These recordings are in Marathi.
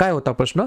काय होता प्रश्न?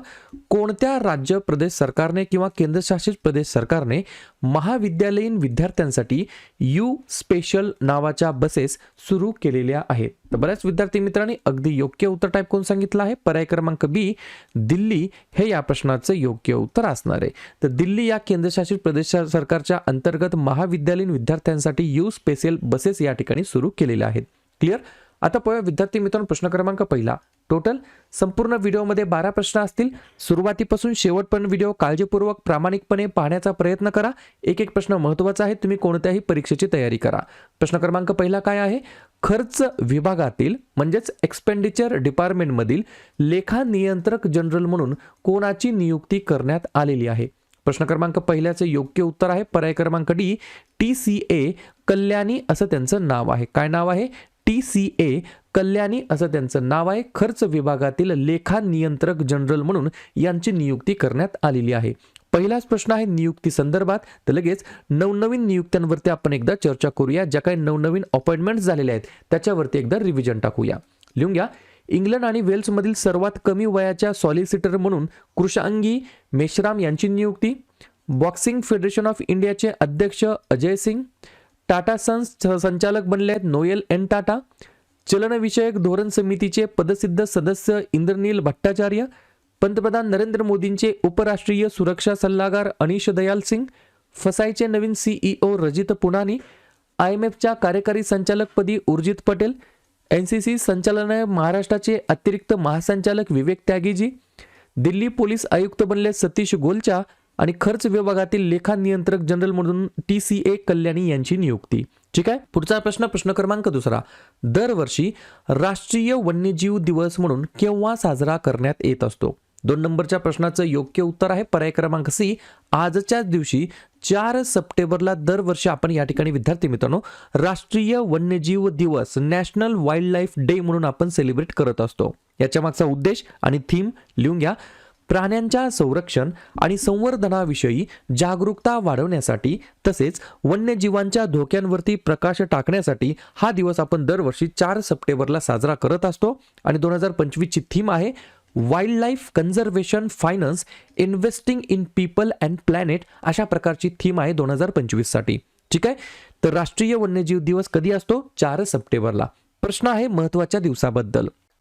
कोणत्या राज्य प्रदेश सरकारने किंवा केंद्रशासित प्रदेश सरकारने महाविद्यालयीन विद्यार्थ्यांसाठी यू स्पेशल नावाच्या बसेस सुरू केलेल्या आहेत? तर बऱ्याच विद्यार्थी मित्रांनी अगदी योग्य उत्तर टाईप करून सांगितलं आहे. पर्याय क्रमांक बी दिल्ली हे या प्रश्नाचं योग्य उत्तर असणार आहे. तर दिल्ली या केंद्रशासित प्रदेश सरकारच्या अंतर्गत महाविद्यालयीन विद्यार्थ्यांसाठी यू स्पेशल बसेस या ठिकाणी सुरू केलेल्या आहेत. क्लिअर आता पाहूया विद्यार्थी मित्रांनो प्रश्न क्रमांक पहिला. टोटल संपूर्ण व्हिडिओमध्ये बारा प्रश्न असतील. सुरुवातीपासून शेवटपर्यंत व्हिडिओ काळजीपूर्वक प्रामाणिकपणे पाहण्याचा प्रयत्न करा. एक एक प्रश्न महत्त्वाचा आहे तुम्ही कोणत्याही परीक्षेची तयारी करा. प्रश्न क्रमांक पहिला काय आहे? खर्च विभागातील म्हणजेच एक्सपेंडिचर डिपार्टमेंटमधील लेखा नियंत्रक जनरल म्हणून कोणाची नियुक्ती करण्यात आलेली आहे? प्रश्न क्रमांक पहिल्याचे योग्य उत्तर आहे. पर्याय क्रमांक D T C A Kalyani असं त्यांचं नाव आहे. काय नाव आहे? टी सी ए कल्याणी असं त्यांचं नाव आहे. खर्च विभागातील लेखा नियंत्रक जनरल म्हणून यांची नियुक्ती करण्यात आलेली आहे. पहिलाच प्रश्न आहे नियुक्ती संदर्भात. तर लगेच नवनवीन नियुक्त्यांवरती आपण एकदा चर्चा करूया. ज्या काही नवनवीन अपॉइंटमेंट झालेल्या आहेत त्याच्यावरती एकदा रिव्हिजन टाकूया. लिहून घ्या. इंग्लंड आणि वेल्समधील सर्वात कमी वयाच्या सॉलिसिटर म्हणून कृषांगी मेश्राम यांची नियुक्ती. बॉक्सिंग फेडरेशन ऑफ इंडियाचे अध्यक्ष अजय सिंग. टाटा सन्स संचालक बनले आहेत नोएल एन टाटा. चलनविषयक धोरण समितीचे पदसिद्ध सदस्य इंद्रनील भट्टाचार्य. पंतप्रधान नरेंद्र मोदींचे उपराष्ट्रीय सुरक्षा सल्लागार अनिश दयाल सिंग. फसायचे नवीन CEO Rajit Punhani. I M एफच्या कार्यकारी संचालकपदी Urjit Patel. N C C संचालनालय महाराष्ट्राचे अतिरिक्त महासंचालक विवेक त्यागीजी. दिल्ली पोलीस आयुक्त बनले सतीश गोलचा. आणि खर्च विभागातील लेखा नियंत्रक जनरल म्हणून टी सी ए कल्याणी यांची नियुक्ती. ठीक आहे? पुढचा प्रश्न प्रश्न क्रमांक दुसरा. दरवर्षी राष्ट्रीय वन्यजीव दिवस म्हणून केव्हा साजरा करण्यात येत असतो? दोन नंबरच्या प्रश्नाचं योग्य उत्तर आहे पर्याय क्रमांक सी. आजच्याच दिवशी चार सप्टेंबरला दरवर्षी आपण या ठिकाणी विद्यार्थी मित्रांनो राष्ट्रीय वन्यजीव दिवस नॅशनल वाईल्ड लाईफ डे म्हणून आपण सेलिब्रेट करत असतो. याच्या मागचा उद्देश आणि थीम लिहून घ्या. प्राण्यांच्या संरक्षण आणि संवर्धनाविषयी जागरूकता वाढवण्यासाठी तसेच वन्यजीवांच्या धोक्यांवरती प्रकाश टाकण्यासाठी हा दिवस आपण दरवर्षी चार सप्टेंबरला साजरा करत असतो. आणि दोन हजार पंचवीसची थीम आहे wild life conservation finance investing in people and planet अशा प्रकारची थीम आहे दोन हजार पंचवीससाठी. ठीक आहे? तर राष्ट्रीय वन्यजीव दिवस कधी असतो? चार सप्टेंबरला. प्रश्न आहे महत्त्वाच्या दिवसाबद्दल.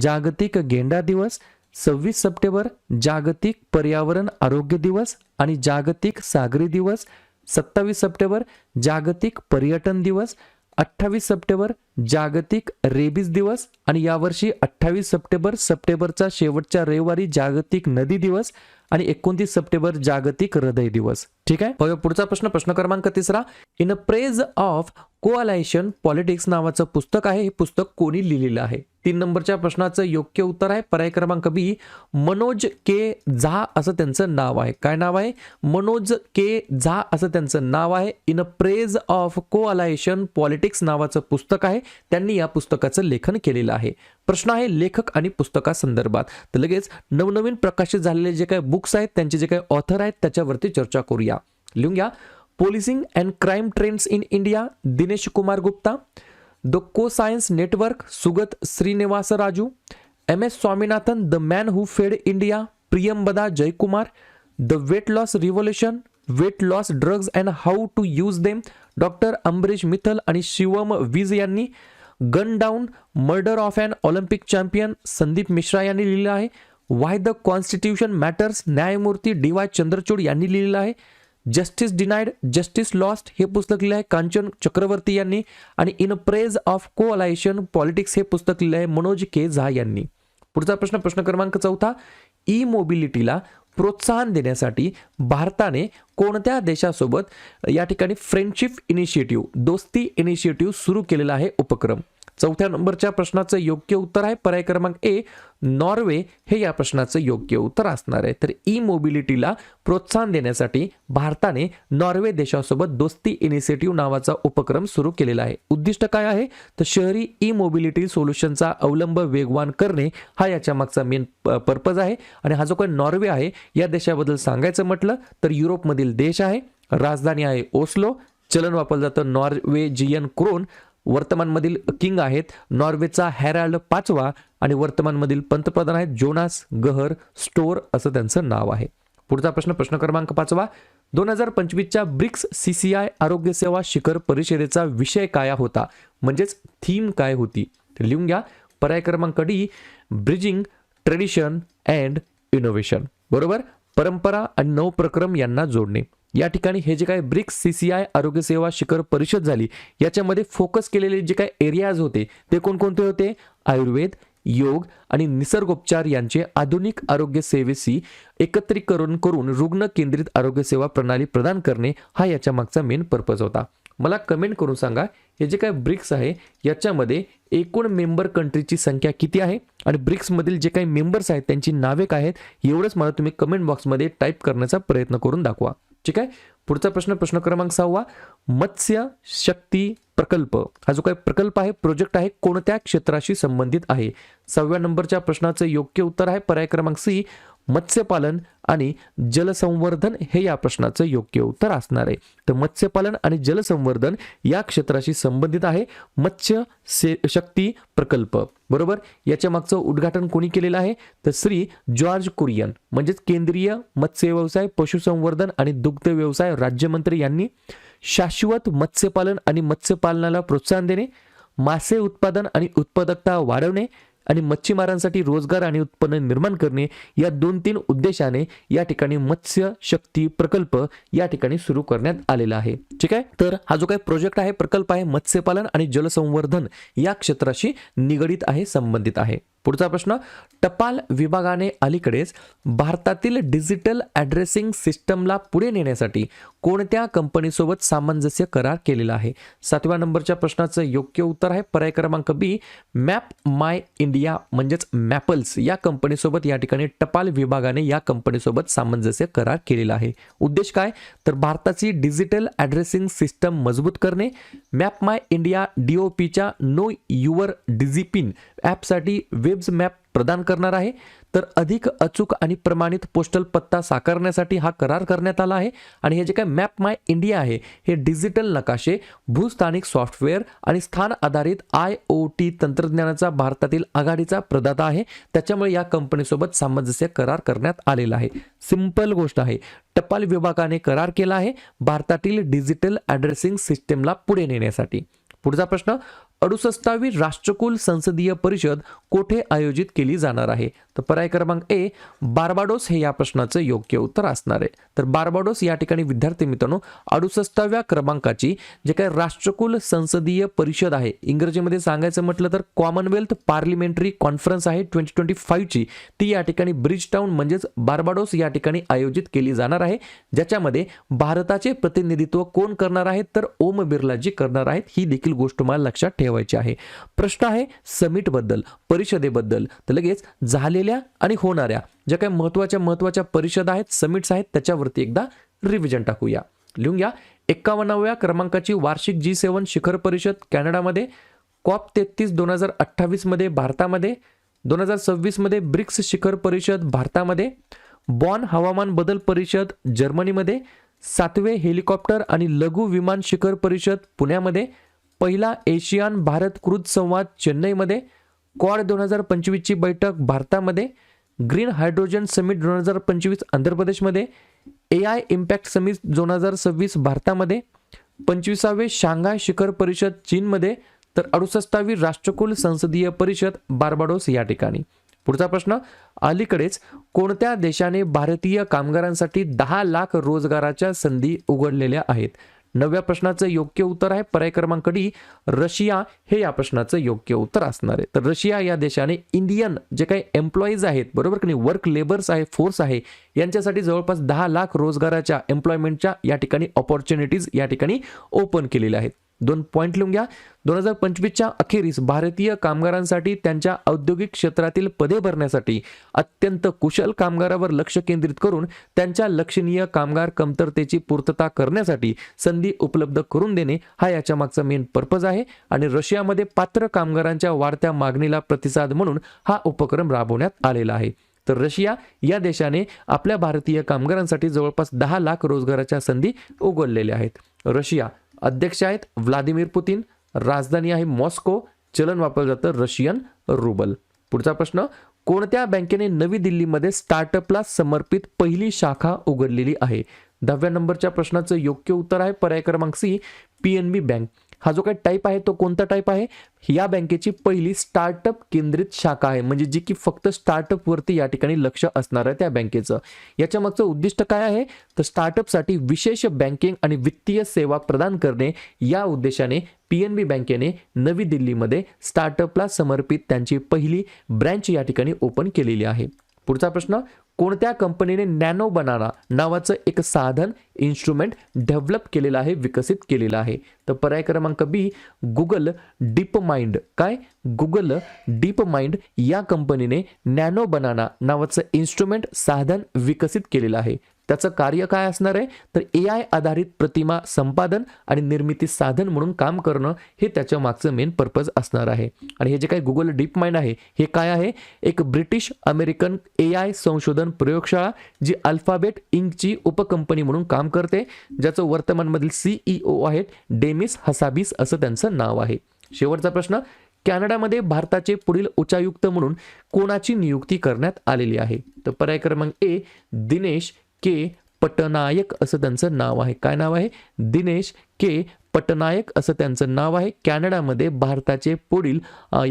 जागतिक गेंडा दिवस सव्वीस सप्टेंबर जागतिक पर्यावरण आरोग्य दिवस आणि जागतिक सागरी दिवस सत्तावीस सप्टेंबर जागतिक पर्यटन दिवस अठ्ठावीस सप्टेंबर जागतिक रेबीज दिवस आणि यावर्षी अठ्ठावीस सप्टेंबर सप्टेंबरचा शेवटच्या रविवारी जागतिक नदी दिवस आणि एकोणतीस सप्टेंबर जागतिक हृदय दिवस. ठीक आहे? पुढचा प्रश्न प्रश्न क्रमांक तिसरा. In a praise of coalition politics नावाचं पुस्तक आहे. हे पुस्तक कोणी लिहिलेलं आहे? तीन नंबरच्या प्रश्नाचं योग्य उत्तर आहे. पर्याय क्रमांक बी मनोज के झा असं त्यांचं नाव आहे. काय नाव आहे? मनोज के झा असं त्यांचं नाव आहे. In a praise of coalition politics नावाचं पुस्तक आहे. त्यांनी या पुस्तकाचं लेखन केलेलं आहे. प्रश्न आहे लेखक आणि पुस्तकासंदर्भात. तर लगेच नवनवीन प्रकाशित झालेले जे काही बुक्स आहेत त्यांचे जे काही ऑथर आहेत त्याच्यावरती चर्चा करूया. लिहून घ्या. Policing and crime trends in India Dinesh Kumar Gupta the co science network Sugata Srinivas Raju M S Swaminathan the man who fed India Priyambada Jaikumar the weight loss revolution weight loss drugs and how to use them doctor Ambrish Mithal आणि शिवम विज यांनी gun down murder of and Olympic champion Sandeep Mishra यांनी लिहिलं आहे. वाय द कॉन्स्टिट्यूशन मॅटर्स न्यायमूर्ती डी वाय चंद्रचूड यांनी लिहिलेलं आहे. जस्टिस डिनाईड जस्टिस लॉस्ट हे पुस्तक लिहिलं आहे कांचन चक्रवर्ती यांनी. आणि इन प्रेज ऑफ को अलायशन पॉलिटिक्स हे पुस्तक लिहिलं आहे मनोज के झा यांनी. पुढचा प्रश्न प्रश्न क्रमांक चौथा. ई मोबिलिटीला प्रोत्साहन देण्यासाठी भारताने कोणत्या देशासोबत या ठिकाणी फ्रेंडशिप इनिशिएटिव्ह दोस्ती इनिशिएटिव्ह सुरू केलेला आहे उपक्रम? चौथ्या नंबरच्या प्रश्नाचं योग्य उत्तर आहे. पर्याय क्रमांक ए नॉर्वे हे या प्रश्नाचं योग्य उत्तर असणार आहे. तर ई मोबिलिटीला प्रोत्साहन देण्यासाठी भारताने नॉर्वे देशासोबत दोस्ती इनिशिएटिव्ह नावाचा उपक्रम सुरू केलेला आहे. उद्दिष्ट काय आहे? तर शहरी ई मोबिलिटी सोल्युशनचा अवलंब वेगवान करणे हा याच्या मागचा मेन पर्पज आहे. आणि हा जो काही नॉर्वे आहे या देशाबद्दल सांगायचं म्हटलं तर युरोपमधील देश आहे. राजधानी आहे ओस्लो. चलन वापरलं जातं नॉर्वेजियन क्रोन. वर्तमानमधील किंग आहेत. नॉर्वेचा हॅराल्ड पाचवा आणि वर्तमानमधील पंतप्रधान आहेत जोनास गहर स्टोर असं त्यांचं नाव आहे. पुढचा प्रश्न प्रश्न क्रमांक पाचवा. दोन हजार पंचवीसच्या ब्रिक्स सी सी आय आरोग्य सेवा शिखर परिषदेचा विषय काय होता? म्हणजेच थीम काय होती? ते लिहून घ्या. पर्याय क्रमांक D bridging tradition and innovation. बरोबर? परंपरा आणि नवप्रक्रम यांना जोडणे. या ठिकाणी हे जे काय ब्रिक्स सी सी आय आरोग्य सेवा शिखर परिषद झाली याच्यामध्ये फोकस केलेले जे काय एरियाज होते ते कोणकोणते होते? आयुर्वेद योग आणि निसर्गोपचार यांचे आधुनिक आरोग्य सेवेशी एकत्रीकरण करून रुग्ण केंद्रित आरोग्य सेवा प्रणाली प्रदान करणे हा याच्या मागचा मेन पर्पज होता. मला कमेंट करून सांगा हे जे काय ब्रिक्स आहे याच्यामध्ये एकूण मेंबर कंट्रीची संख्या किती आहे? आणि ब्रिक्समधील जे काही मेंबर्स आहेत त्यांची नावे काय आहेत? एवढंच मला तुम्ही कमेंट बॉक्समध्ये टाईप करण्याचा प्रयत्न करून दाखवा. ठीक आहे? पुढचा प्रश्न प्रश्न क्रमांक सहावा. मत्स्य शक्ती प्रकल्प. हा जो काही प्रकल्प आहे प्रोजेक्ट आहे कोणत्या क्षेत्राशी संबंधित आहे? सहाव्या नंबरच्या प्रश्नाचं योग्य उत्तर आहे. पर्याय क्रमांक सी मत्स्यपालन आणि जलसंवर्धन हे या प्रश्नाचं योग्य उत्तर असणार आहे. तर मत्स्यपालन आणि जलसंवर्धन या क्षेत्राशी संबंधित आहे मत्स्य से शक्ती प्रकल्प. बरोबर? याच्या मागचं उद्घाटन कोणी केलेलं आहे? तर श्री जॉर्ज कुरियन म्हणजेच केंद्रीय मत्स्य व्यवसाय पशुसंवर्धन आणि दुग्ध व्यवसाय राज्यमंत्री यांनी शाश्वत मत्स्यपालन आणि मत्स्यपालनाला प्रोत्साहन देणे मासे उत्पादन आणि उत्पादकता वाढवणे आणि मच्छीमारांसाठी रोजगार आणि उत्पन्न निर्माण करणे या दोन तीन उद्देशाने या ठिकाणी मत्स्य शक्ती प्रकल्प या ठिकाणी सुरू करण्यात आलेला आहे. ठीक आहे? तर हा जो काही प्रोजेक्ट आहे प्रकल्प आहे मत्स्यपालन आणि जलसंवर्धन या क्षेत्राशी निगडीत आहे संबंधित आहे. पुढचा प्रश्न टपाल विभागाने अलीकडेच भारतातील डिजिटल ॲड्रेसिंग सिस्टमला पुढे नेण्यासाठी कोणत्या कंपनीसोबत सामंजस्य करार केलेला आहे? सातव्या नंबरच्या प्रश्नाचं योग्य उत्तर आहे पर्याय क्रमांक बी मॅप माय इंडिया म्हणजेच मॅपल्स या कंपनीसोबत या ठिकाणी टपाल विभागाने या कंपनीसोबत सामंजस्य करार केलेला आहे. उद्देश काय? तर भारताची डिजिटल ॲड्रेसिंग सिस्टम मजबूत करणे. मॅप माय इंडिया डीओपीच्या नो युअर डिझिपिन ॲपसाठी वेब्स मॅप प्रदान करणार आहे. तर अधिक अचूक आणि प्रमाणित पोस्टल पत्ता साकारण्यासाठी हा करार करण्यात आला आहे. आणि हे जे काय मॅप माय इंडिया आहे हे डिजिटल नकाशे भूस्थानिक सॉफ्टवेअर आणि स्थान आधारित आय ओ टी तंत्रज्ञानाचा भारतातील आघाडीचा प्रदाता आहे. त्याच्यामुळे या कंपनीसोबत सामंजस्य करार करण्यात आलेला आहे. सिंपल गोष्ट आहे. टपाल विभागाने करार केला आहे. भारतातील डिजिटल ॲड्रेसिंग सिस्टमला पुढे नेण्यासाठी. पुढचा प्रश्न अडुसष्टावी राष्ट्रकुल संसदीय परिषद कोठे आयोजित केली जाणार आहे? तर पर्याय क्रमांक ए बार्बाडोस हे या प्रश्नाचं योग्य उत्तर असणार आहे. तर बार्बाडोस या ठिकाणी विद्यार्थी मित्रांनो अडुसष्टाव्या क्रमांकाची जे काही राष्ट्रकुल संसदीय परिषद आहे इंग्रजीमध्ये सांगायचं म्हटलं तर कॉमनवेल्थ पार्लिमेंटरी कॉन्फरन्स आहे ट्वेंटी ट्वेंटी फाईव्हची. ती या ठिकाणी ब्रिज टाऊन म्हणजेच बार्बाडोस या ठिकाणी आयोजित केली जाणार आहे. ज्याच्यामध्ये भारताचे प्रतिनिधित्व कोण करणार आहेत? तर ओम बिर्लाजी करणार आहेत. ही देखील गोष्ट मला लक्षात ठेवा ठेवायची आहे. प्रश्न आहे समिटबद्दल परिषदेबद्दल. तर लगेच झालेल्या आणि होणाऱ्या ज्या काही महत्त्वाच्या महत्त्वाच्या परिषद आहेत समिट्स आहेत त्याच्यावरती एकदा रिव्हिजन टाकूया. लिहून घ्या. एक्कावन्नाव्या क्रमांकाची वार्षिक जी सेवन शिखर परिषद कॅनडामध्ये कॉप तेहतीस दोन हजार अठ्ठावीसमध्ये भारतामध्ये दोन हजार सव्वीसमध्ये ब्रिक्स शिखर परिषद भारतामध्ये बॉन हवामान बदल परिषद जर्मनीमध्ये सातवे हेलिकॉप्टर आणि लघु विमान शिखर परिषद पुण्यामध्ये पहिला एशियान भारत कृत संवाद चेन्नईमध्ये क्वाड दोन हजार पंचवीसची बैठक भारतामध्ये ग्रीन हायड्रोजन समिट दोन हजार पंचवीस आंध्र प्रदेशमध्ये ए आय इम्पॅक्ट समिट दोन हजार सव्वीस भारतामध्ये पंचवीसावे शांघाय शिखर परिषद चीनमध्ये तर अडुसष्टावी राष्ट्रकुल संसदीय परिषद बार्बाडोस या ठिकाणी. पुढचा प्रश्न अलीकडेच कोणत्या देशाने भारतीय कामगारांसाठी दहा लाख रोजगाराच्या संधी उघडलेल्या आहेत? नवव्या प्रश्नाचं योग्य उत्तर आहे. पर्याय क्रमांक डी रशिया हे या प्रश्नाचं योग्य उत्तर असणार आहे. तर रशिया या देशाने इंडियन जे काही एम्प्लॉईज आहेत बरोबर की नाही? वर्क लेबर्स आहे फोर्स आहे यांच्यासाठी जवळपास दहा लाख रोजगाराच्या एम्प्लॉयमेंटच्या या ठिकाणी ऑपॉर्च्युनिटीज या ठिकाणी ओपन केलेल्या आहेत. दोन पॉईंट लिहून घ्या. दोन हजार पंचवीसच्या अखेरीस भारतीय कामगारांसाठी त्यांच्या औद्योगिक क्षेत्रातील पदे भरण्यासाठी अत्यंत कुशल कामगारावर लक्ष केंद्रित करून त्यांच्या लक्षणीय कामगार कमतरतेची पूर्तता करण्यासाठी संधी उपलब्ध करून देणे हा याच्या मागचा मेन पर्पज आहे आणि रशियामध्ये पात्र कामगारांच्या वाढत्या मागणीला प्रतिसाद म्हणून हा उपक्रम राबवण्यात आलेला आहे. तर रशिया या देशाने आपल्या भारतीय कामगारांसाठी जवळपास दहा लाख रोजगाराच्या संधी उघडलेल्या आहेत. रशिया अध्यक्ष आहेत व्लादिमीर पुतीन राजधानी आहे मॉस्को चलन वापरलं जातं रशियन रुबल. पुढचा प्रश्न कोणत्या बँकेने नवी दिल्लीमध्ये स्टार्टअपला समर्पित पहिली शाखा उघडलेली आहे? दहाव्या नंबरच्या प्रश्नाचं योग्य उत्तर आहे पर्याय क्रमांक C P N B bank. हा जो काही टाईप आहे तो कोणता टाईप आहे? या बँकेची पहिली स्टार्टअप केंद्रित शाखा आहे. म्हणजे जी की फक्त स्टार्टअपवरती या ठिकाणी लक्ष असणार आहे त्या बँकेचं. याच्या मागचं उद्दिष्ट काय आहे? तर स्टार्टअपसाठी विशेष बँकिंग आणि वित्तीय सेवा प्रदान करणे. या उद्देशाने पी एन बी बँकेने नवी दिल्लीमध्ये स्टार्टअपला समर्पित त्यांची पहिली ब्रँच या ठिकाणी ओपन केलेली आहे. पुढचा प्रश्न कोणत्या कंपनीने नॅनो बनाना नावाचं एक साधन इन्स्ट्रुमेंट डेव्हलप केलेलं आहे विकसित केलेलं आहे? तर पर्याय क्रमांक बी गुगल डीप माइंड काय? गुगल डीप माइंड या कंपनीने नॅनो बनाना नावाचं इन्स्ट्रुमेंट साधन विकसित केलेलं आहे. त्याचं कार्य काय असणार आहे? तर ए आय आधारित प्रतिमा संपादन आणि निर्मिती साधन म्हणून काम करणं हे त्याच्या मागचं मेन पर्पज असणार आहे. आणि हे जे काही गुगल डीप माइंड आहे हे काय आहे? एक ब्रिटिश अमेरिकन ए आय संशोधन प्रयोगशाळा जी अल्फाबेट इंकची उपकंपनी म्हणून काम करते ज्याचं वर्तमानमधील सीईओ आहेत डेमिस हसाबिस असं त्यांचं नाव आहे. शेवटचा प्रश्न कॅनडामध्ये भारताचे पुढील उच्चायुक्त म्हणून कोणाची नियुक्ती करण्यात आलेली आहे? तर पर्याय क्रमांक ए दिनेश के पटनायक असं त्यांचं नाव आहे. काय नाव आहे? दिनेश के पटनायक असं त्यांचं नाव आहे. कॅनडामध्ये भारताचे पुढील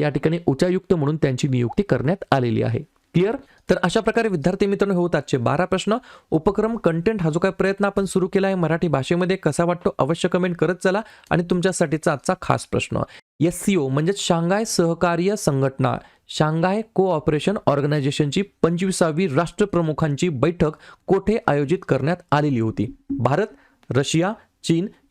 या ठिकाणी उच्चायुक्त म्हणून त्यांची नियुक्ती करण्यात आलेली आहे. क्लिअर? तर अशा प्रकारे विद्यार्थी मित्रांनो होत आजचे बारा प्रश्न. उपक्रम कंटेंट हा जो काही प्रयत्न आपण सुरू केला आहे मराठी भाषेमध्ये कसा वाटतो अवश्य कमेंट करत चला आणि तुमच्यासाठीचा आजचा खास प्रश्न. एस सी ओ म्हणजेच शांघाय सहकार्य संघटना शांघाय कोऑपरेशन ऑर्गनायझेशनची पंचवीसावी राष्ट्रप्रमुखांची बैठक कोठे आयोजित करण्यात आलेली होती? भारत रशिया चीन